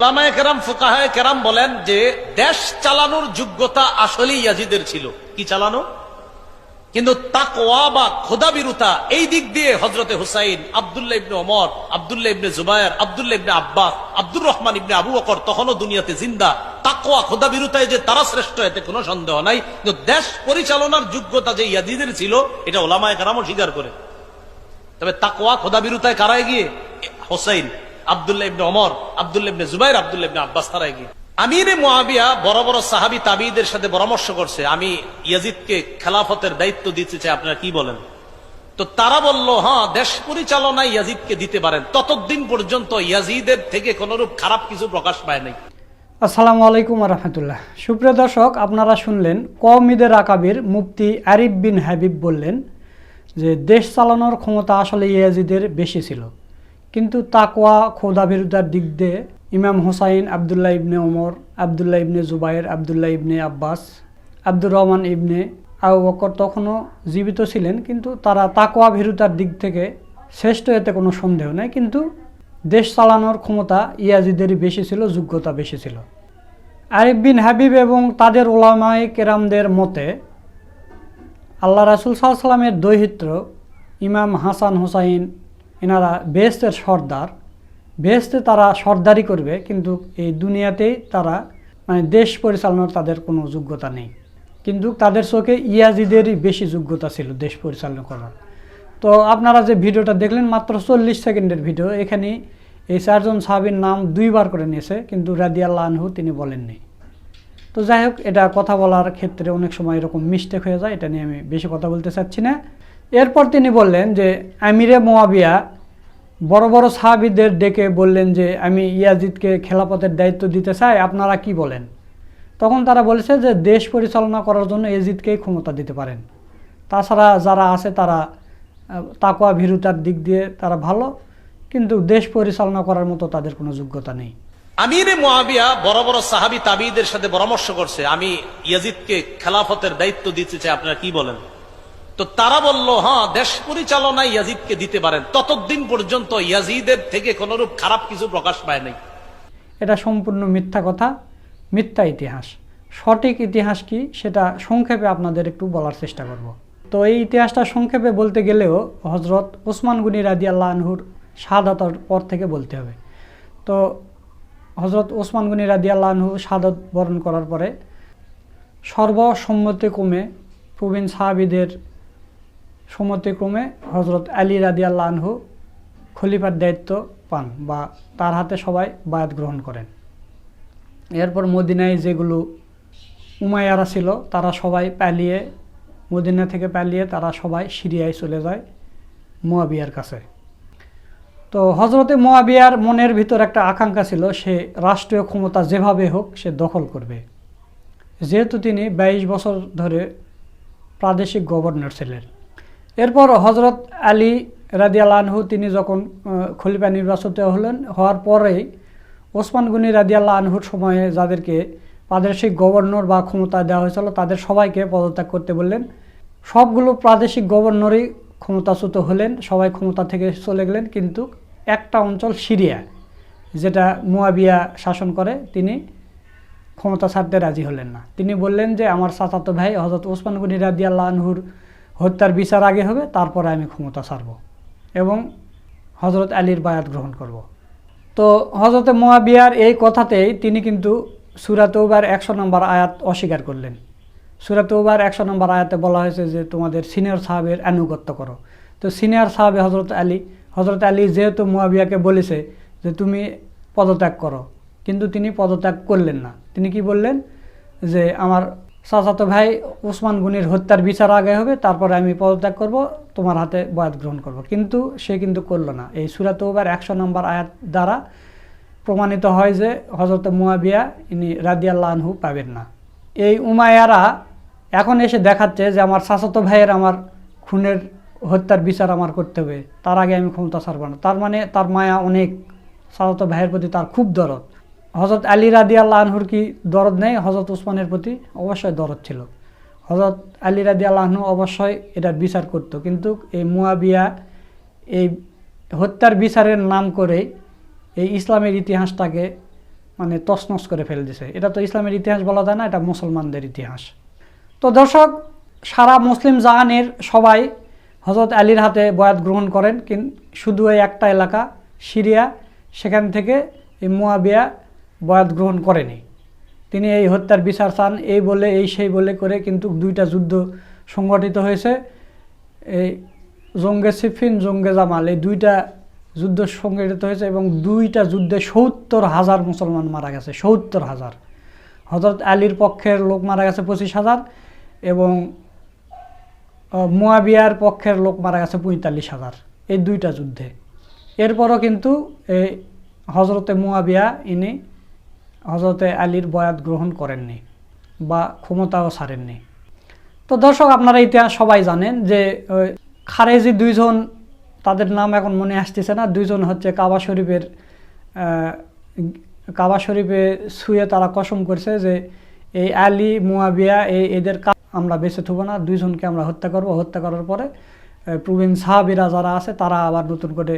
লামায় কেরাম, ফুকাহায় কেরাম বলেন যে, দেশ চালানোর যোগ্যতা ইয়াজিদের ছিল। কি চালানো? কিন্তু তাকওয়া বা এই দিক দিয়ে হজরতে হুসাইন, আবদুল্লাহ ইবনে ওমর, আবদুল্লাহ ইবনে জুবায়ের, আবদুল্লাহ ইবনে আব্বাস, আব্দুর রহমান ইবনে আবু বকর তখনও দুনিয়াতে জিন্দা। তাকওয়া, খোদাবিরুতায় যে তারা শ্রেষ্ঠ, এতে কোনো সন্দেহ নাই। কিন্তু দেশ পরিচালনার যোগ্যতা যে ইয়াজিদের ছিল, এটা ওলামায় কারামও স্বীকার করে। তবে তাকওয়া, খোদাবিরুতায় কারায় গিয়ে হোসাইন। আবদুল্লাহ ইবনে ওমর, আবদুল্লাহ ইবনে জুবাইর, আবদুল্লাহ ইবনে আব্বাস তারায় গিয়ে। আমিরে মুয়াবিয়া বড় বড় সাহাবী তাবিদের সাথে পরামর্শ করছে। আমি ইয়াজিদকে খেলাফতের দায়িত্ব দিতে চাই, আপনারা কি বলেন? তো তারা বলল হ্যাঁ দেশ পরিচালনায় ইয়াজিদকে দিতে পারেন। ততদিন পর্যন্ত ইয়াজিদের থেকে কোনরূপ খারাপ কিছু প্রকাশ পায় নাই। আসসালামু আলাইকুম রহমতুল্লাহ সুপ্রিয় দর্শক, আপনারা শুনলেন কওমিদের আকাবির মুফতি আরিফ বিন হাবিব বললেন যে, দেশ চালানোর ক্ষমতা আসলে ইয়াজিদের বেশি ছিল। কিন্তু তাকওয়া খোদাবিরুদ্ধার দিক দিয়ে ইমাম হোসাইন আবদুল্লাহ ইবনে ওমর, আবদুল্লাহ ইবনে জুবাইর, আবদুল্লাহ ইবনে আব্বাস, আব্দুর রহমান ইবনে আবু বকর তখনও জীবিত ছিলেন, কিন্তু তারা তাকোয়া ভীরুতার দিক থেকে শ্রেষ্ঠ এতে কোনো সন্দেহ নেই, কিন্তু দেশ চালানোর ক্ষমতা ইয়াজিদেরই বেশি ছিল, যোগ্যতা বেশি ছিল। আরিফ বিন হাবিব এবং তাদের ওলামায় কেরামদের মতে, আল্লাহ রাসুল সাল্লামের দৈহিত্র ইমাম হাসান হোসাইন এনারা বেহেস্তের সর্দার। বেহেস্তে তারা সর্দারি করবে, কিন্তু এই দুনিয়াতেই তারা মানে দেশ পরিচালনার তাদের কোনো যোগ্যতা নেই। কিন্তু তাদের চোখে ইয়াজিদেরই বেশি যোগ্যতা ছিল দেশ পরিচালনা করার। তো আপনারা যে ভিডিওটা দেখলেন, মাত্র চল্লিশ সেকেন্ডের ভিডিও, এখানে এই চারজন সাহাবির নাম দুইবার করে নিয়েছে, কিন্তু রাদিয়াল্লাহ আনহু তিনি বলেননি। তো যাই হোক, এটা কথা বলার ক্ষেত্রে অনেক সময় এরকম মিস্টেক হয়ে যায়, এটা নিয়ে আমি বেশি কথা বলতে চাচ্ছি না। এরপর তিনি বললেন যে আমিরে মোয়াবিয়া বড় বড় সাহাবিদের ডেকে বললেন যে আমি ইয়াজিদকে খেলাপথের দায়িত্ব দিতে চাই আপনারা কি বলেন? তখন তারা বলেছে যে দেশ পরিচালনা করার জন্য এজিদকেই ক্ষমতা দিতে পারেন। তাছাড়া যারা আছে তারা আহ, তাকওয়া ভীরুতার দিক দিয়ে তারা ভালো কিন্তু দেশ পরিচালনা করার মতো তাদের কোনো যোগ্যতা নেই। আমিরে মুয়াবিয়া বড় বড় সাহাবি তাবিদের সাথে পরামর্শ করছে আমি ইয়াজিদকে খেলাফতের দায়িত্ব দিতে চাই আপনারা কি বলেন? তো তারা বলল হ্যাঁ দেশ পরিচালনায় ইয়াজিদকে দিতে পারেন। ততদিন পর্যন্ত ইয়াজিদের থেকে কোনরূপ খারাপ কিছু প্রকাশ পায় নাই। এটা সম্পূর্ণ মিথ্যা কথা, মিথ্যা ইতিহাস। সঠিক ইতিহাস কি, সেটা সংক্ষেপে আপনাদের একটু বলার চেষ্টা করব। তো এই ইতিহাসটা সংক্ষেপে বলতে গেলেও হজরত ওসমান গুনি রাদি আল্লাহ আনহুর শাহাদাতর পর থেকে বলতে হবে। তো হজরত ওসমান গুনি রাদি আল্লাহ আনহু শাহাদত বরণ করার পরে সর্বসম্মতিক্রমে প্রবীণ সাহাবিদের সম্মতিক্রমে হজরত আলী রাদি আল্লাহ আনহু খলিফার দায়িত্ব পান বা তার হাতে সবাই বায়াত গ্রহণ করেন। এরপর মদিনায় যেগুলো উমায়ারা ছিল, তারা সবাই পালিয়ে, মদিনা থেকে পালিয়ে তারা সবাই সিরিয়ায় চলে যায় মোয়াবিয়ার কাছে। তো হজরতে মোয়াবিয়ার মনের ভিতর একটা আকাঙ্ক্ষা ছিল, সে রাষ্ট্রীয় ক্ষমতা যেভাবে হোক সে দখল করবে। যেহেতু তিনি বাইশ বছর ধরে প্রাদেশিক গভর্নর ছিলেন। এরপর হজরত আলী রাদিয়াল আনহু, তিনি যখন খলিফা নির্বাচিত হলেন, হওয়ার পরেই ওসমান গনি রাদিয়াল্লাহ আনহুর সময়ে যাদেরকে প্রাদেশিক গভর্নর বা ক্ষমতা দেওয়া হয়েছিল, তাদের সবাইকে পদত্যাগ করতে বললেন। সবগুলো প্রাদেশিক গভর্নরই ক্ষমতাচ্যুত হলেন, সবাই ক্ষমতা থেকে চলে গেলেন, কিন্তু একটা অঞ্চল সিরিয়া, যেটা মুয়াবিয়া শাসন করে, তিনি ক্ষমতা ছাড়তে রাজি হলেন না। তিনি বললেন যে, আমার চাচাতো ভাই হজরত ওসমান গনি রাদি আল্লাহ আনহুর হত্যার বিচার আগে হবে, তারপরে আমি ক্ষমতা ছাড়ব এবং হজরত আলীর বায়াত গ্রহণ করব। তো হজরতে মোয়াবিয়ার এই কথাতেই তিনি কিন্তু সুরাতৌবার একশো নম্বর আয়াত অস্বীকার করলেন। সুরাতৌবার একশো নম্বর আয়াতে বলা হয়েছে যে, তোমাদের সিনিয়র সাহাবের আনুগত্য করো। তো সিনিয়র সাহাবে হজরত আলী হজরত আলী যেহেতু মোয়াবিয়াকে বলেছে যে, তুমি পদত্যাগ করো, কিন্তু তিনি পদত্যাগ করলেন না। তিনি কি বললেন যে, আমার চাচাতো ভাই, ওসমান গুনির হত্যার বিচার আগে হবে, তারপরে আমি পদত্যাগ করব, তোমার হাতে বয়াত গ্রহণ করব। কিন্তু সে কিন্তু করল না। এই সুরাত ওবার একশো নম্বর আয়াত দ্বারা প্রমাণিত হয় যে হজরত মুয়াবিয়া, ইনি রাদিয়াল্লাহ পাবেন না। এই উমায়ারা এখন এসে দেখাচ্ছে যে আমার চাচাতো ভাইয়ের আমার খুনের হত্যার বিচার আমার করতে হবে। তার আগে আমি ক্ষমতা ছাড়ব না। তার মানে তার মায়া অনেক। চাচাতো ভাইয়ের প্রতি তার খুব দরদ। হজরত আলী রাদি আল্লাহ আনহুর কি দরদ নেই? হজরত উসমানের প্রতি অবশ্যই দরদ ছিল। হজরত আলী রাদি আল্লাহনু অবশ্যই এটার বিচার করত। কিন্তু এই মুয়াবিয়া, এই হত্যার বিচারের নাম করে এই ইসলামের ইতিহাসটাকে মানে তছনছ করে ফেলে দিছে। এটা তো ইসলামের ইতিহাস বলা যায় না, এটা মুসলমানদের ইতিহাস। তো দর্শক, সারা মুসলিম জাহানের সবাই হজরত আলীর হাতে বয়াত গ্রহণ করেন। কিন্তু শুধু এই একটা এলাকা, সিরিয়া, সেখান থেকে এই মুয়াবিয়া বয়াত গ্রহণ করেনি তিনি এই হত্যার বিচার চান, এই বলে, এই সেই বলে করে কিন্তু দুইটা যুদ্ধ সংগঠিত হয়েছে। এই জঙ্গে সিফিন, জঙ্গে জামাল, এই দুইটা যুদ্ধ সংগঠিত হয়েছে এবং দুইটা যুদ্ধে সত্তর হাজার মুসলমান মারা গেছে, সত্তর হাজার। হজরত আলীর পক্ষের লোক মারা গেছে পঁচিশ হাজার এবং মোয়াবিয়ার পক্ষের লোক মারা গেছে পঁয়তাল্লিশ হাজার, এই দুইটা যুদ্ধে। এরপরও কিন্তু এই হজরতে মুয়াবিয়া, ইনি হজরতে আলীর বয়াত গ্রহণ করেননি বা ক্ষমতাও ছাড়েননি। তো দর্শক, আপনারা ইতিহাস সবাই জানেন যে খারেজি দুইজন, তাদের নাম এখন মনে আসতেছে না, দুইজন হচ্ছে কাবা শরীফের কাবা শরীফে শুয়ে তারা কসম করছে যে, এই আলী, মুয়াবিয়া, এই এদের আমরা বেঁচে থাকব না, দুইজনকে আমরা হত্যা করব। হত্যা করার পরে প্রবীণ সাহাবিরা যারা আছে, তারা আবার নতুন করে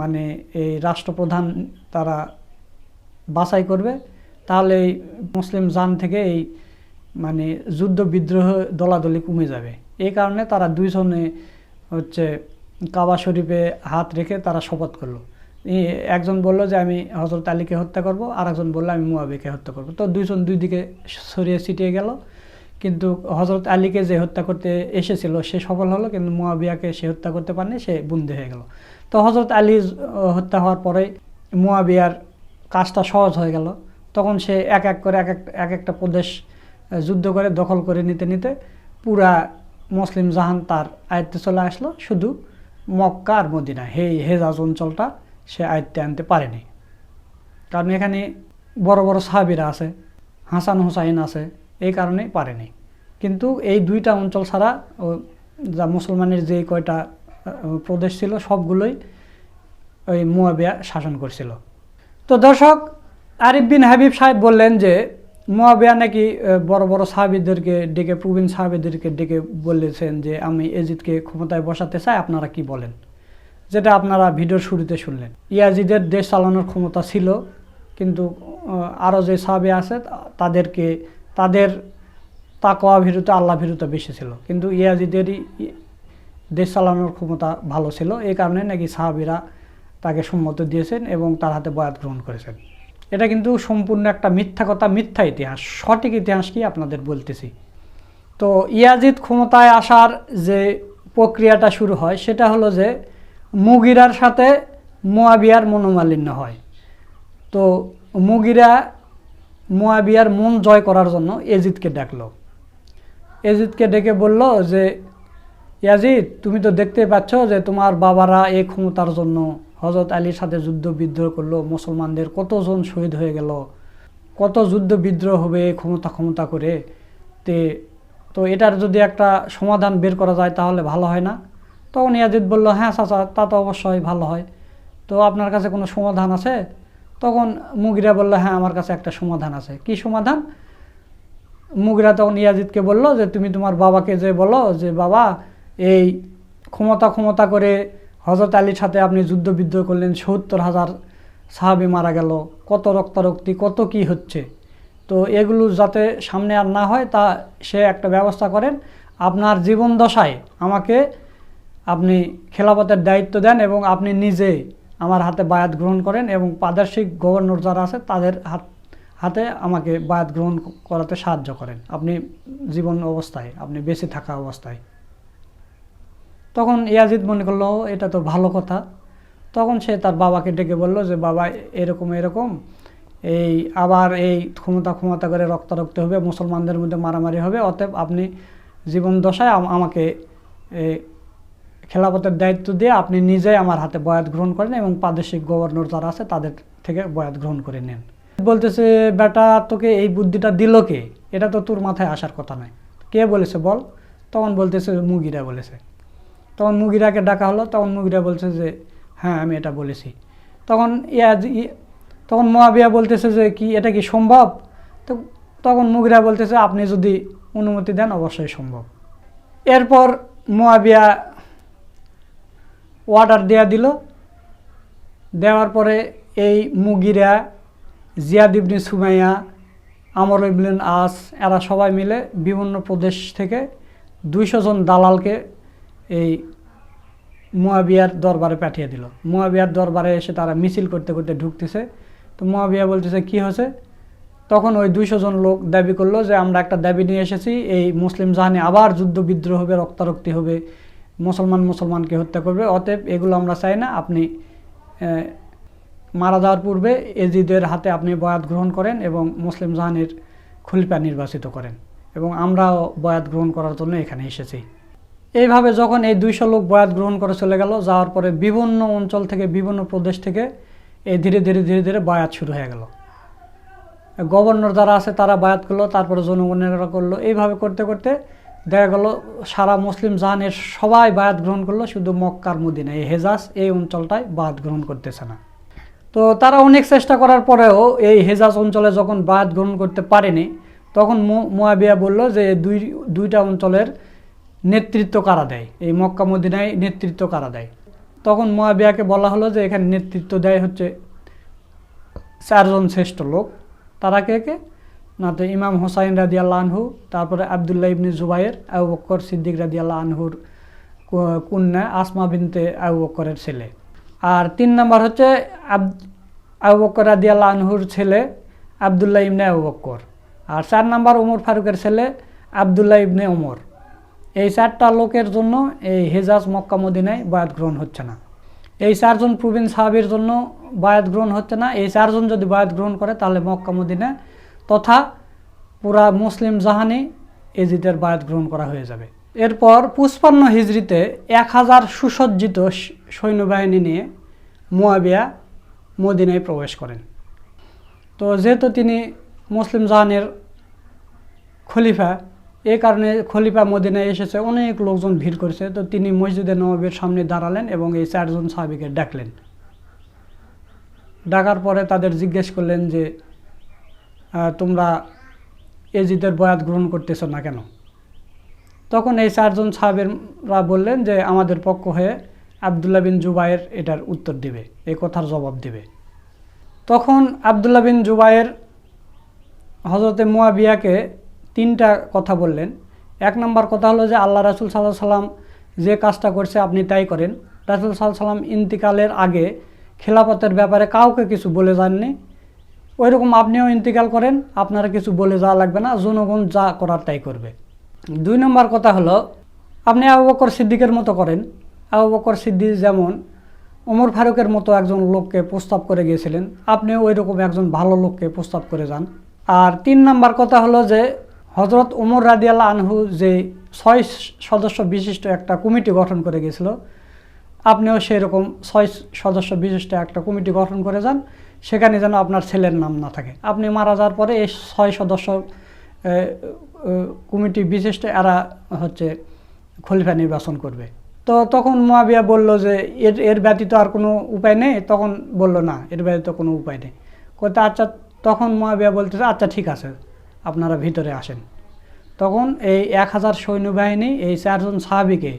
মানে এই রাষ্ট্রপ্রধান তারা বাছাই করবে। তাহলে এই মুসলিম জান থেকে এই মানে যুদ্ধ বিদ্রোহ দলাদলি কমে যাবে। এই কারণে তারা দুইজনে হচ্ছে কাবা শরীফে হাত রেখে তারা শপথ করল। একজন বলল যে আমি হজরত আলীকে হত্যা করব আর একজন বলল আমি মুয়াবিকে হত্যা করব। তো দুইজন দুই দিকে সরিয়ে ছিটিয়ে গেল। কিন্তু হজরত আলীকে যে হত্যা করতে এসেছিল, সে সফল হলো, কিন্তু মুয়াবিয়াকে সে হত্যা করতে পারেনি, সে বন্দি হয়ে গেল। তো হজরত আলী হত্যা হওয়ার পরে মুয়াবিয়ার কাজটা সহজ হয়ে গেল। তখন সে এক এক করে এক এক এক একটা প্রদেশ যুদ্ধ করে, দখল করে নিতে নিতে পুরা মুসলিম জাহান তার আয়ত্তে চলে আসলো। শুধু মক্কা আর মদিনা, হে, হেজাজ অঞ্চলটা সে আয়ত্তে আনতে পারেনি। কারণ এখানে বড় বড় সাহাবিরা আছে, হাসান হুসাইন আছে, এই কারণে পারেনি। কিন্তু এই দুইটা অঞ্চল ছাড়া ও যা মুসলমানের যে কয়টা প্রদেশ ছিল, সবগুলোই ওই মুয়াবিয়া শাসন করছিল। তো দর্শক আরিফ বিন হাবিব সাহেব বললেন যে, মুয়াবিয়া নাকি বড় বড় সাহাবিদেরকে ডেকে, প্রবীণ সাহাবিদেরকে ডেকে বলেছেন যে, আমি এজিদকে ক্ষমতায় বসাতে চাই, আপনারা কি বলেন? যেটা আপনারা ভিডিওর শুরুতে শুনলেন। ইয়াজিদের দেশ চালানোর ক্ষমতা ছিল, কিন্তু আরও যে সাহাবি আছে তাদেরকে, তাদের তাকোয়া ভীরুতা আল্লাহ ভীরুতা বেশি ছিল। কিন্তু ইয়াজিদেরই দেশ চালানোর ক্ষমতা ভালো ছিল, এই কারণে নাকি সাহাবিরা তাকে সম্মত দিয়েছেন এবং তার হাতে বয়াত গ্রহণ করেছেন। এটা কিন্তু সম্পূর্ণ একটা মিথ্যা কথা, মিথ্যা ইতিহাস। সঠিক ইতিহাস কি আপনাদের বলতেছি। তো ইয়াজিদ ক্ষমতায় আসার যে প্রক্রিয়াটা শুরু হয়, সেটা হলো যে মুগিরার সাথে মোয়াবিয়ার মনোমালিন্য হয়। তো মুগিরা মোয়াবিয়ার মন জয় করার জন্য এজিদকে ডাকলো। এজিদকে ডেকে বলল যে, ইয়াজিদ, তুমি তো দেখতে পাচ্ছ যে তোমার বাবারা এই ক্ষমতার জন্য হজরত আলীর সাথে যুদ্ধ বিদ্রোহ করল, মুসলমানদের কতজন শহীদ হয়ে গেল, কত যুদ্ধ বিদ্রোহ হবে ক্ষমতা ক্ষমতা করে। তে, তো এটার যদি একটা সমাধান বের করা যায় তাহলে ভালো হয় না? তখন ইয়াজিদ বলল হ্যাঁ চাচা, তা তো অবশ্যই ভালো হয়। তো আপনার কাছে কোনো সমাধান আছে? তখন মুগিরা বলল হ্যাঁ আমার কাছে একটা সমাধান আছে। কি সমাধান? মুগরা তখন ইয়াজিদকে বলল যে, তুমি তোমার বাবাকে যে বলো যে, বাবা, এই ক্ষমতা ক্ষমতা করে হজরত আলীর সাথে আপনি যুদ্ধ বিদ্রোহ করলেন, সত্তর হাজার সাহাবি মারা গেল, কত রক্তারক্তি, কত কি হচ্ছে? তো এগুলো যাতে সামনে আর না হয়, তা সে একটা ব্যবস্থা করেন। আপনার জীবন দশায় আমাকে আপনি খেলাপথের দায়িত্ব দেন এবং আপনি নিজে আমার হাতে বায়াত গ্রহণ করেন এবং প্রাদেশিক গভর্নর যারা আছে, তাদের হাত হাতে আমাকে বায়াত গ্রহণ করাতে সাহায্য করেন। আপনি জীবন অবস্থায়, আপনি বেঁচে থাকা অবস্থায়। তখন ইয়াজিদ মনে করল, এটা তো ভালো কথা। তখন সে তার বাবাকে ডেকে বলল যে, বাবা, এরকম এরকম। এই আবার এই ক্ষমতা ক্ষমতা করে রক্তারক্ত হবে, মুসলমানদের মধ্যে মারামারি হবে, অতএব আপনি জীবন দশায় আমাকে খেলাপথের দায়িত্ব দিয়ে আপনি নিজে আমার হাতে বয়াত গ্রহণ করেন এবং প্রাদেশিক গভর্নর যারা আছে তাদের থেকে বয়াত গ্রহণ করে নেন। বলতেছে, বেটা, তোকে এই বুদ্ধিটা দিল কে? এটা তো তোর মাথায় আসার কথা নয়। কে বলেছে বল? তখন বলতেছে, মুগিরা বলেছে। তখন মুগিরাকে ডাকা হলো, তখন মুগিরা বলছে যে হ্যাঁ আমি এটা বলেছি। তখন ইয়াজ তখন মোয়াবিয়া বলতেছে যে, কি, এটা কি সম্ভব? তো তখন মুগিরা বলতেছে, আপনি যদি অনুমতি দেন, অবশ্যই সম্ভব। এরপর মোয়াবিয়া অর্ডার দেয়া দিল। দেওয়ার পরে এই মুগিরা, জিয়াদ ইবনে সুমাইয়া, আমর ইবলিন আস, এরা সবাই মিলে বিভিন্ন প্রদেশ থেকে দুইশো জন দালালকে এই মুয়াবিয়ার দরবারে পাঠিয়ে দিল। মুয়াবিয়ার দরবারে এসে তারা মিছিল করতে করতে ঢুকতেছে। তো মুয়াবিয়া বলতেছে, কি হয়েছে? তখন ওই দুইশো জন লোক দাবি করল যে, আমরা একটা দাবি নিয়ে এসেছি, এই মুসলিম জাহানে আবার যুদ্ধ বিদ্রোহ হবে, রক্তারক্তি হবে, মুসলমান মুসলমানকে হত্যা করবে, অতএব এগুলো আমরা চাই না, আপনি মারা যাওয়ার পূর্বে এজিদের হাতে আপনি বয়াত গ্রহণ করেন এবং মুসলিম জাহানের খলিফা নির্বাচিত করেন এবং আমরাও বয়াত গ্রহণ করার জন্য এখানে এসেছি। এইভাবে যখন এই দুইশো লোক বয়াত গ্রহণ করে চলে গেল, যাওয়ার পরে বিভিন্ন অঞ্চল থেকে, বিভিন্ন প্রদেশ থেকে এই ধীরে ধীরে ধীরে ধীরে বায়াত শুরু হয়ে গেল। গভর্নর যারা আছে তারা বায়াত করল, তারপরে জনগণেরা করল। এইভাবে করতে করতে দেখা গেল, সারা মুসলিম জাহানের সবাই বায়াত গ্রহণ করল, শুধু মক্কার মদিনা এই হেজাজ এই অঞ্চলটায় বায়াত গ্রহণ করতেছে না। তো তারা অনেক চেষ্টা করার পরেও এই হেজাজ অঞ্চলে যখন বায়াত গ্রহণ করতে পারেনি, তখন মুয়াবিয়া বলল যে দুই, দুইটা অঞ্চলের নেতৃত্ব কারা দেয়? এই মক্কা মদিনায় নেতৃত্ব কারা দেয়? তখন মহাবিয়াকে বলা হলো যে এখানে নেতৃত্ব দেয় হচ্ছে চারজন শ্রেষ্ঠ লোক। তারা কে কে? না তো ইমাম হোসাইন রাদি আল্লাহ আনহু, তারপরে আবদুল্লাহ ইবনি জুবাইর, আবু বক্কর সিদ্দিক রাদি আল্লাহ আনহুর কন্যা আসমা বিনতে আবু বক্করের ছেলে। আর তিন নম্বর হচ্ছে আব, আবু বক্কর রাদি আল্লাহ আনহুর ছেলে আবদুল্লাহ ইবনে আবু বক্কর। আর চার নম্বর ওমর ফারুকের ছেলে আবদুল্লাহ ইবনে ওমর এই চারটা লোকের জন্য এই হেজাজ মক্কা মদিনায় বায়াত গ্রহণ হচ্ছে না। এই চারজন প্রবীণ সাহাবির জন্য বায়াত গ্রহণ হচ্ছে না। এই চারজন যদি বায়াত গ্রহণ করে, তাহলে মক্কা মদিনা তথা পুরা মুসলিম জাহানে এজিদের বায়াত গ্রহণ করা হয়ে যাবে। এরপর পুষ্পান্ন হিজড়িতে এক হাজার সুসজ্জিত সৈন্যবাহিনী নিয়ে মুয়াবিয়া মদিনায় প্রবেশ করেন। তো যেহেতু তিনি মুসলিম জাহানের খলিফা এই কারণে খলিফা মদিনায় এসেছে, অনেক লোকজন ভিড় করেছে। তো তিনি মসজিদে নবাবের সামনে দাঁড়ালেন এবং এই চারজন সাহাবিকে ডাকলেন। ডাকার পরে তাদের জিজ্ঞেস করলেন যে তোমরা এজিদের বয়াত গ্রহণ করতেছো না কেন? তখন এই চারজন সাহাবেরা বললেন যে, আমাদের পক্ষ হয়ে আবদুল্লাহ বিন জুবাইর এটার উত্তর দিবে, এই কথার জবাব দিবে। তখন আবদুল্লাহ বিন জুবাইর হজরতে মুয়াবিয়াকে তিনটা কথা বললেন। এক নম্বর কথা হলো যে, আল্লাহ রাসুল সাল্লাহ সাল্লাম যে কাজটা করছে আপনি তাই করেন। রাসুল সাল্লাহ সাল্লাম ইন্তিকালের আগে খেলাপথের ব্যাপারে কাউকে কিছু বলে যাননি। ওই রকম আপনিও ইন্তিকাল করেন, আপনারা কিছু বলে যাওয়া লাগবে না, জনগণ যা করার তাই করবে। দুই নম্বর কথা হলো, আপনি আবু বকর সিদ্দিকের মতো করেন। আবু বকর সিদ্দিক যেমন ওমর ফারুকের মতো একজন লোককে প্রস্তাব করে গিয়েছিলেন, আপনিও ওই রকম একজন ভালো লোককে প্রস্তাব করে যান। আর তিন নাম্বার কথা হলো যে হজরত ওমর রাদিয়াল্লাহ আনহু যে ছয় সদস্য বিশিষ্ট একটা কমিটি গঠন করে গেছিল, আপনিও সেই রকম ছয় সদস্য বিশিষ্ট একটা কমিটি গঠন করে যান, সেখানে যেন আপনার ছেলের নাম না থাকে। আপনি মারা যাওয়ার পরে এই ছয় সদস্য কমিটি বিশিষ্ট এরা হচ্ছে খলিফা নির্বাচন করবে। তো তখন মোয়াবিয়া বলল যে, এর এর ব্যতীত আর কোনো উপায় নেই? তখন বলল, না, এর ব্যতীত কোনো উপায় নেই। কইতে আচ্ছা। তখন মোয়াবিয়া বলতেছে আচ্ছা ঠিক আছে। আপনারা ভিতরে আসেন। তখন এই এক হাজার সৈন্যবাহিনী এই চারজন সাহাবিকে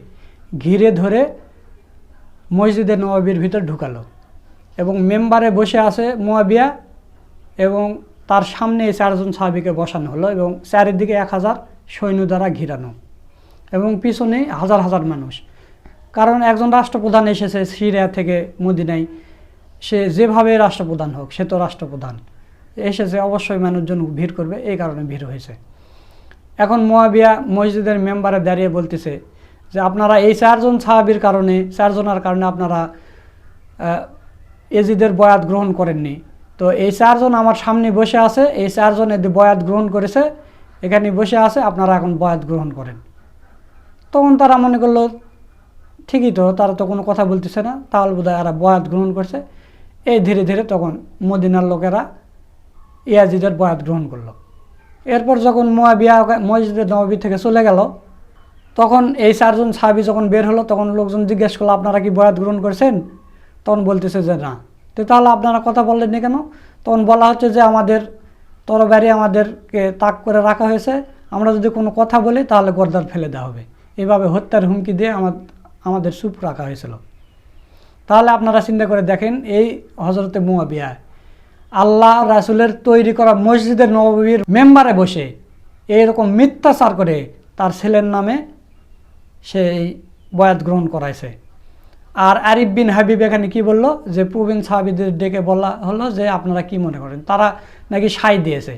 ঘিরে ধরে মসজিদে নবাবির ভিতর ঢুকালো এবং মেম্বারে বসে আছে মোয়াবিয়া এবং তার সামনে এই চারজন সাহাবিকে বসানো হলো এবং চারিদিকে এক হাজার সৈন্য দ্বারা ঘিরানো এবং পিছনে হাজার হাজার মানুষ। কারণ একজন রাষ্ট্রপ্রধান এসেছে সিরিয়া থেকে মদিনায়। সে যেভাবে রাষ্ট্রপ্রধান হোক, সে তো রাষ্ট্রপ্রধান। এসেছে, অবশ্যই মানুষজন ভিড় করবে, এই কারণে ভিড় হয়েছে। এখন মোয়াবিয়া মসজিদের মেম্বারে দাঁড়িয়ে বলতেছে যে, আপনারা এই চারজন সাহাবির কারণে, চারজনের কারণে আপনারা এজিদের বয়াত গ্রহণ করেননি। তো এই চারজন আমার সামনে বসে আছে, এই চারজন এদের বয়াত গ্রহণ করেছে, এখানে বসে আছে, আপনারা এখন বয়াত গ্রহণ করেন। তখন তারা মনে করল, ঠিকই তো, তারা তো কোনো কথা বলতেছে না, তাহলে বোধহয় এরা বয়াত গ্রহণ করছে। এই ধীরে ধীরে তখন মদিনার লোকেরা ইয়াজিদের বয়াত গ্রহণ করল। এরপর যখন মোয়াবিয়া মসজিদের নবী থেকে চলে গেল, তখন এই চারজন সাহাবি যখন বের হলো, তখন লোকজন জিজ্ঞেস করল, আপনারা কি বয়াত গ্রহণ করছেন? তখন বলতেছে যে, না। তো তাহলে আপনারা কথা বললেন না কেন? তখন বলা হচ্ছে যে, আমাদের তরবারি আমাদেরকে তাক করে রাখা হয়েছে। আমরা যদি কোনো কথা বলি, তাহলে গর্দার ফেলে দেওয়া হবে। এভাবে হত্যার হুমকি দিয়ে আমাদের চুপ রাখা হয়েছিল। তাহলে আপনারা চিন্তা করে দেখেন, এই হজরতে মুয়াবিয়া আল্লাহ রাসুলের তৈরি করা মসজিদের নববীর মেম্বারে বসে এইরকম মিথ্যাচার করে তার ছেলের নামে সেই বয়াত গ্রহণ করাইছে। আর আরিফ বিন হাবিব এখানে কি বলল? যে প্রবীণ সাহাবিদের ডেকে বলা হলো যে আপনারা কি মনে করেন? তারা নাকি সাই দিয়েছে।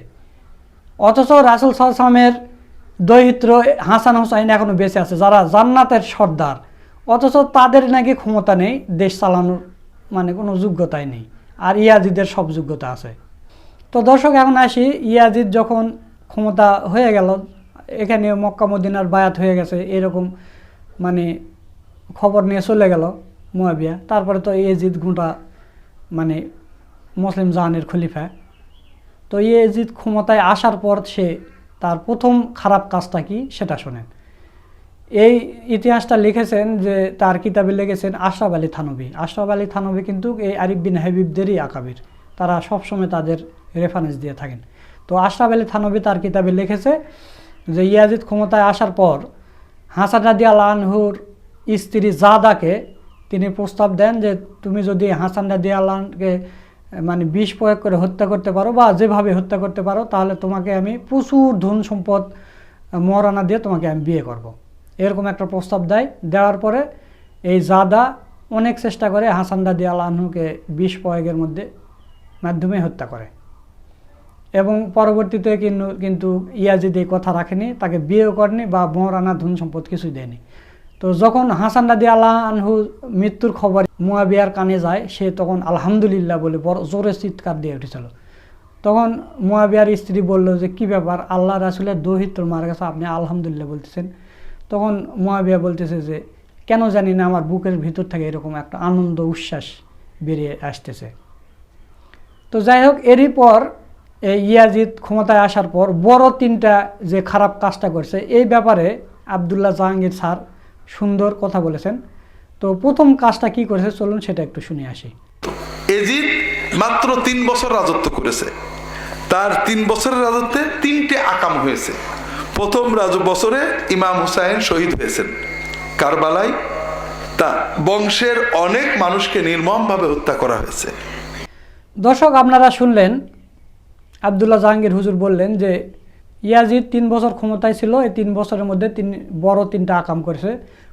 অথচ রাসুল সাল্লামের দরিদ্র হাসান হোসাইন এখনও বেঁচে আছে, যারা জান্নাতের সর্দার। অথচ তাদের নাকি ক্ষমতা নেই দেশ চালানোর মানে কোনো যোগ্যতাই নেই। আর ইয়াজিদের সব যোগ্যতা আছে। তো দর্শক, এখন আসি, ইয়াজিদ যখন ক্ষমতা হয়ে গেল এখানে মক্কা মদিনার বায়াত হয়ে গেছে, এরকম মানে খবর নিয়ে চলে গেল মুয়াবিয়া। তারপরে তো এজিদ ঘুঁটা মানে মুসলিম জাহানের খলিফা। তো ইয়েজিদ ক্ষমতায় আসার পর সে তার প্রথম খারাপ কাজটা কি সেটা শোনেন। এই ইতিহাসটা লিখেছেন যে তার কিতাবে লিখেছেন আশরাফ আলী থানবী আশরাফ আলী থানবী কিন্তু এই আরিফ বিন হাবিবদেরই আকাবির। তারা সবসময় তাদের রেফারেন্স দিয়ে থাকেন। তো আশরাফ আলী থানবী তার কিতাবে লিখেছে যে, ইয়াজিদ ক্ষমতায় আসার পর হাসান রাদি আল্লাহর স্ত্রী জাদাকে তিনি প্রস্তাব দেন যে, তুমি যদি হাসান রাদি আল্লাহকে মানে বিষ প্রয়োগ করে হত্যা করতে পারো বা যেভাবে হত্যা করতে পারো, তাহলে তোমাকে আমি প্রচুর ধন সম্পদ মহারানা দিয়ে তোমাকে আমি বিয়ে করব। এরকম একটা প্রস্তাব দেয়। দেওয়ার পরে এই জাদা অনেক চেষ্টা করে হাসান দাদি আল্লাহকে বিষ প্রয়োগের মধ্যে মাধ্যমে হত্যা করে। এবং পরবর্তীতে কিন্তু কিন্তু ইয়াজিদ এই কথা রাখেনি, তাকে বিয়েও করেনি বা মহারানা ধন সম্পদ কিছুই দেয়নি। তো যখন হাসান রাদি আল্লাহ আনহু মৃত্যুর খবর মুয়াবিয়ার কানে যায়, সে তখন আলহামদুলিল্লাহ বলে বড় জোরে চিৎকার দিয়ে উঠেছিল। তখন মুয়াবিয়ার স্ত্রী বলল যে, কি ব্যাপার? আল্লাহ রাসুলের দৌহিত্র মারা গেছে আপনি আলহামদুলিল্লাহ বলতেছেন। তখন মুয়াবিয়া বলতেছে যে, কেন জানি না আমার বুকের ভিতর থেকে এরকম একটা আনন্দ, উচ্ছ্বাস বেরিয়ে আসতেছে। তো যাই হোক, এরই পর ইয়াজিদ ক্ষমতায় আসার পর বড় তিনটা যে খারাপ কাজটা করছে, এই ব্যাপারে আবদুল্লাহ জাহাঙ্গীর স্যার সুন্দর কথা বলেছেন। তো প্রথম কাজটা কি করেছে, চলুন সেটা একটু শুনে আসি। এজিদ মাত্র তিন বছর রাজত্ব করেছে। তার তিন বছরের রাজত্বে তিনটে আকাম হয়েছে। প্রথম রাজ বছরে ইমাম হুসাইন শহীদ হয়েছেন। কারবালায় তা বংশের অনেক মানুষকে নির্মমভাবে হত্যা করা হয়েছে। দর্শক, আপনারা শুনলেন, আবদুল্লাহ জাহাঙ্গীর হুজুর বললেন যে, ইয়াজিদ তিন বছর ক্ষমতায় ছিল, এই তিন বছরের মধ্যে তিন, বড় তিনটা আকাম করেছে।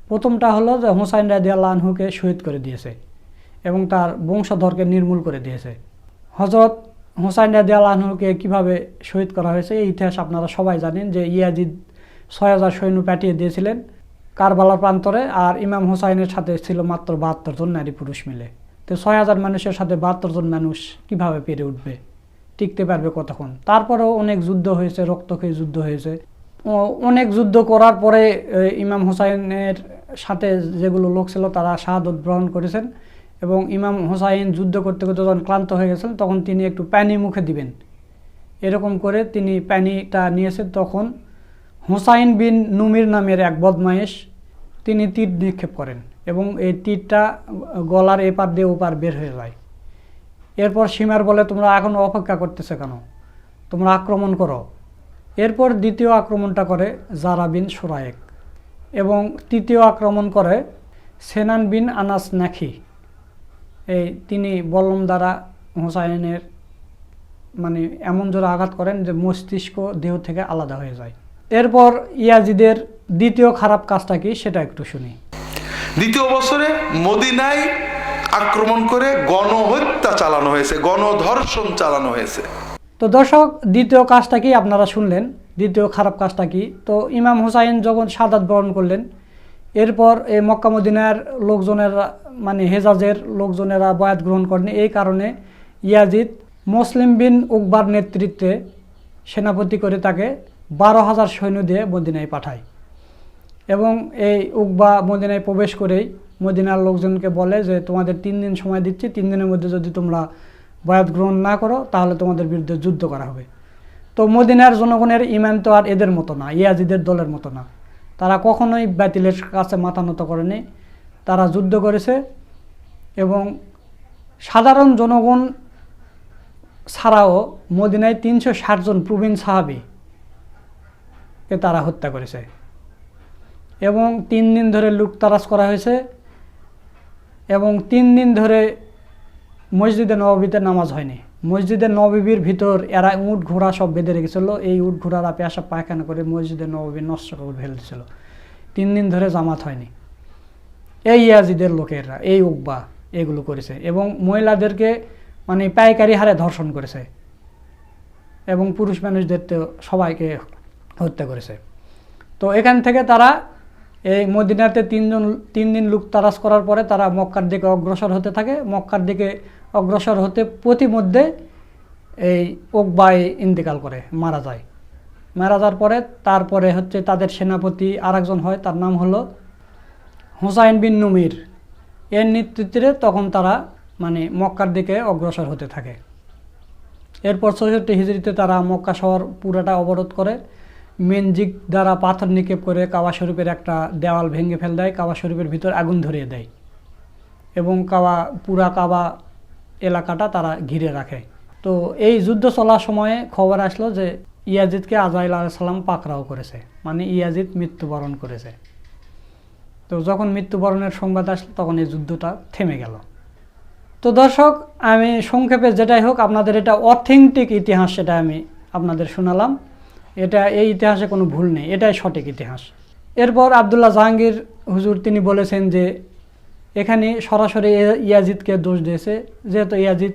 প্রথমটা হলো যে, হুসাইন রাজি আল্লাহ আনহুকে শহীদ করে দিয়েছে এবং তার বংশধরকে নির্মূল করে দিয়েছে। হজরত হুসাইন রাজি আল্লাহ আনহুকে কীভাবে শহীদ করা হয়েছে, এই ইতিহাস আপনারা সবাই জানেন যে ইয়াজিদ ছয় হাজার সৈন্য পাঠিয়ে দিয়েছিলেন কারবালার প্রান্তরে আর ইমাম হুসাইনের সাথে ছিল মাত্র বাহাত্তর জন নারী পুরুষ মিলে। তো ছয় হাজার মানুষের সাথে বাহাত্তর জন মানুষ কীভাবে পেরে উঠবে, টিকতে পারবে কতক্ষণ? তারপরেও অনেক যুদ্ধ হয়েছে, রক্তক্ষয়ী যুদ্ধ হয়েছে। অনেক যুদ্ধ করার পরে ইমাম হুসাইনের সাথে যেগুলো লোক ছিল তারা শাহাদত গ্রহণ করেছেন। এবং ইমাম হুসাইন যুদ্ধ করতে করতে যখন ক্লান্ত হয়ে গেছেন তখন তিনি একটু প্যানি মুখে দিবেন। এরকম করে তিনি প্যানিটা নিয়েছেন তখন হুসাইন বিন নুমির নামের এক বদমায়েশ তিনি তীর নিক্ষেপ করেন এবং এই তীরটা গলার এপার দিয়ে ওপার বের হয়ে যায়। এরপর সীমার বলে, তোমরা এখন অপেক্ষা করতেছে কেন? তোমরা আক্রমণ করো। এরপর দ্বিতীয় আক্রমণটা করে জারা বিন সুরায়েক এবং তৃতীয় আক্রমণ করে সেনান বিন আনাস নাখি। এই তিনি বল্লম দ্বারা হোসাইনের মানে এমন জোরে আঘাত করেন যে মস্তিষ্ক দেহ থেকে আলাদা হয়ে যায়। এরপর ইয়াজিদের দ্বিতীয় খারাপ কাজটা কি সেটা একটু শুনি। দ্বিতীয় বছরে মদিনায় আক্রমণ করে গণহত্যা চালানো হয়েছে গণধর্ষণ চালানো হয়েছে। তো দর্শক দ্বিতীয় কাজটা কি আপনারা শুনলেন? দ্বিতীয় খারাপ কাজটা কি? তো ইমাম হুসাইন যখন সাদাত বরণ করলেন এরপর এই মক্কা মদিনার লোকজনেরা মানে হেজাজের লোকজনেরা বয়াত গ্রহণ করেন। এই কারণে ইয়াজিদ মুসলিম বিন উকবার নেতৃত্বে সেনাপতি করে তাকে বারো হাজার সৈন্য দিয়ে মদিনায় পাঠায় এবং এই উকবা মদিনায় প্রবেশ করেই মদিনার লোকজনকে বলে যে, তোমাদের তিন দিন সময় দিচ্ছি, তিন দিনের মধ্যে যদি তোমরা বয়াত গ্রহণ না করো, তাহলে তোমাদের বিরুদ্ধে যুদ্ধ করা হবে। তো মদিনার জনগণের ইমান তো আর এদের মতো না, ইয়াজিদের দলের মতো না। তারা কখনোই বাতিলের কাছে মাথা নত করেনি। তারা যুদ্ধ করেছে এবং সাধারণ জনগণ ছাড়াও মদিনায় তিনশো ষাটজন প্রবীণ সাহাবিকে তারা হত্যা করেছে। এবং তিন দিন ধরে লুকতারাজ করা হয়েছে এবং তিন দিন ধরে মসজিদে নবাবিতে নামাজ হয়নি। মসজিদের নবীর ভিতর এরা উট ঘোড়া সব বেঁধে রেখেছিল। এই উট ঘোড়ারা পেশাব পায়খানা করে মসজিদের নবী নষ্ট করে ফেলছিল। তিন দিন ধরে জামাত হয়নি। এই ইয়াজিদের লোকেরা, এই উকবা এগুলো করেছে এবং মহিলাদেরকে মানে পাইকারি হারে ধর্ষণ করেছে এবং পুরুষ মানুষদের তো সবাইকে হত্যা করেছে। তো এখান থেকে তারা এই মদিনাতে তিনজন, তিন দিন লুক তারাস করার পরে তারা মক্কার দিকে অগ্রসর হতে থাকে। মক্কার দিকে অগ্রসর হতে প্রতিমধ্যে এই ওকবাই ইন্তেকাল করে, মারা যায়। মারা যাওয়ার পরে তারপরে হচ্ছে তাদের সেনাপতি আরেকজন হয়, তার নাম হলো হুসাইন বিন নুমির। এর নেতৃত্বে তখন তারা মানে মক্কার দিকে অগ্রসর হতে থাকে। এরপর চৌষট্টি হিজড়িতে তারা মক্কা শহর পুরাটা অবরোধ করে। মেনজিক দ্বারা পাথর নিক্ষেপ করে কাওয়া শরীফের একটা দেওয়াল ভেঙে ফেল দেয় কাওয়া শরীফের ভিতর আগুন ধরিয়ে দেয়। এবং কাওয়া পুরা কাবা এলাকাটা তারা ঘিরে রাখে। তো এই যুদ্ধ চলার সময়ে খবর আসলো যে ইয়াজিদকে আজরাইল আলাইসাল্লাম পাকড়াও করেছে মানে ইয়াজিদ মৃত্যুবরণ করেছে। তো যখন মৃত্যুবরণের সংবাদ আসলো, তখন এই যুদ্ধটা থেমে গেল। তো দর্শক, আমি সংক্ষেপে যেটাই হোক, আপনাদের এটা অথেন্টিক ইতিহাস সেটা আমি আপনাদের শোনালাম। এটা এই ইতিহাসে কোনো ভুল নেই, এটাই সঠিক ইতিহাস। এরপর আবদুল্লাহ জাহাঙ্গীর হুজুর তিনি বলেছেন যে এখানে সরাসরি ইয়াজিদকে দোষ দিয়েছে। যেহেতু ইয়াজিদ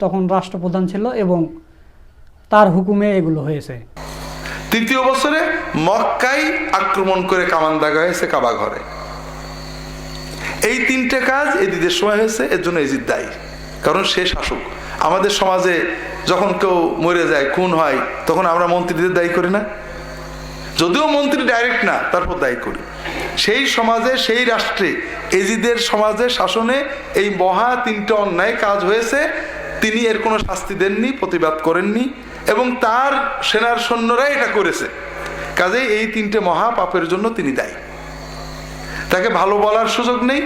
তখন রাষ্ট্রপ্রধান ছিল এবং তার হুকুমে এগুলো হয়েছে। তৃতীয় বছরে মক্কাই আক্রমণ করে কামান দাগা হয়েছে কাবা ঘরে। এই তিনটে কাজ এদিদের সময় হয়েছে, এর জন্য এজিদ দায়ী। কারণ সে শাসক। আমাদের সমাজে যখন কেউ মরে যায়, খুন হয়, তখন আমরা মন্ত্রীদের দায়ী করি না। যদিও মন্ত্রী ডাইরেক্ট না, তারপর দায়ী করি। সেই সমাজে, সেই রাষ্ট্রে, এজিদের সমাজে, শাসনে এই মহা তিনটে অন্যায় কাজ হয়েছে। তিনি এর কোনো শাস্তি দেননি, প্রতিবাদ করেননি এবং তার সেনার সৈন্যরাই এটা করেছে। কাজেই এই তিনটে মহা পাপের জন্য তিনি দায়ী। তাকে ভালো বলার সুযোগ নেই।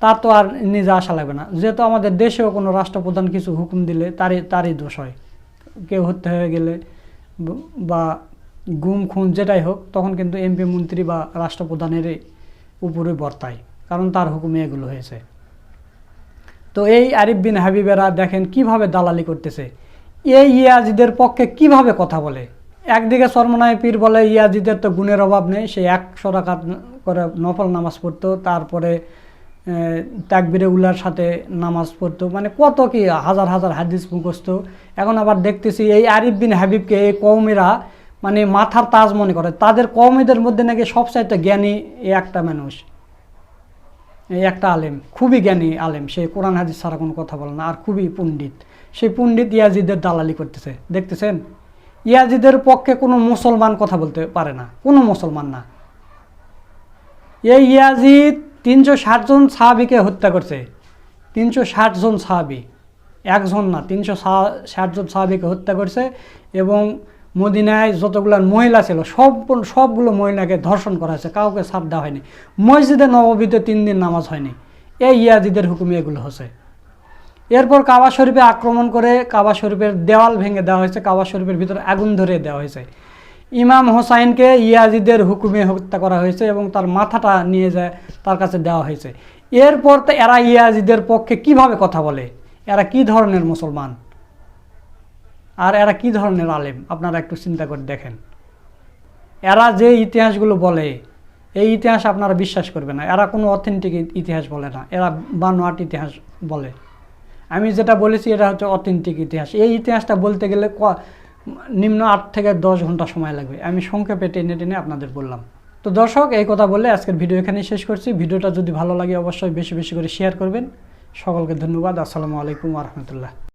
তার তো আর নিজে আসা লাগবে না। যেহেতু আমাদের দেশেও কোনো রাষ্ট্রপ্রধান কিছু হুকুম দিলে তারই তারই দোষ হয়। কেউ হত্যা হয়ে গেলে বা গুম, খুন যেটাই হোক, তখন কিন্তু এমপি মন্ত্রী বা রাষ্ট্রপ্রধানের উপরে বর্তায়, কারণ তার হুকুমে এগুলো হয়েছে। তো এই আরিফ বিন হাবিবেরা দেখেন কীভাবে দালালি করতেছে। এই ইয়াজিদের পক্ষে কীভাবে কথা বলে? একদিকে সরমনায় পীর বলে, ইয়াজিদের তো গুণের অভাব নেই, সে একশো টাকা করে নফল নামাজ পড়তো, তারপরে তাকবিরে উল্লার সাথে নামাজ পড়তো মানে কত কি হাজার হাজার হাদিস মুখস্থ। এখন আবার দেখতেছি এই আরিফ বিন হাবিবকে এই কৌমেরা মানে মাথার তাজ মনে করে। তাদের কৌমেদের মধ্যে নাকি সবচাইতে জ্ঞানী এই একটা মানুষ। এই একটা আলেম। খুবই জ্ঞানী আলেম। সে কোরআন হাজির ছাড়া কোনো কথা বলে না। আর খুবই পণ্ডিত। সেই পণ্ডিত ইয়াজিদের দালালি করতেছে। দেখতেছেন? ইয়াজিদের পক্ষে কোনো মুসলমান কথা বলতে পারে না। কোনো মুসলমান না। এই ইয়াজিদ তিনশো ষাট জন সাহাবিকে হত্যা করছে। তিনশো ষাট জন সাহাবি। একজন না, তিনশো ষাট জন সাহাবিকে হত্যা করছে এবং মদিনায় যতগুলো মহিলা ছিল সব সবগুলো মহিলাকে ধর্ষণ করা হয়েছে, কাউকে ছাড় দেওয়া হয়নি। মসজিদে নববীতে তিন দিন নামাজ হয়নি। এই ইয়াজিদের হুকুমে এগুলো হচ্ছে এরপর কাবা শরীফে আক্রমণ করে কাবা শরীফের দেওয়াল ভেঙে দেওয়া হয়েছে, কাবা শরীফের ভিতরে আগুন ধরে দেওয়া হয়েছে। ইমাম হোসাইনকে ইয়াজিদের হুকুমে হত্যা করা হয়েছে এবং তার মাথাটা নিয়ে যায়, তার কাছে দেওয়া হয়েছে। এরপর তো এরা ইয়াজিদের পক্ষে কীভাবে কথা বলে? এরা কি ধরনের মুসলমান? আর এরা কি ধরনের আলেম? আপনারা একটু চিন্তা করে দেখেন। এরা যে ইতিহাসগুলো বলে, এই ইতিহাস আপনারা বিশ্বাস করবেন না। এরা কোনো অথেন্টিক ইতিহাস বলে না। এরা বানোয়াট ইতিহাস বলে। আমি যেটা বলেছি, এটা হচ্ছে অথেন্টিক ইতিহাস। এই ইতিহাসটা বলতে গেলে নিম্ন আট থেকে দশ ঘণ্টা সময় লাগবে। আমি সংক্ষেপে টেনে টেনে আপনাদের বললাম। তো দর্শক, এই কথা বলে আজকের ভিডিও এখানেই শেষ করছি। ভিডিওটা যদি ভালো লাগে, অবশ্যই বেশি বেশি করে শেয়ার করবেন। সকলকে ধন্যবাদ। আসসালামু আলাইকুম রহমতুল্লাহ।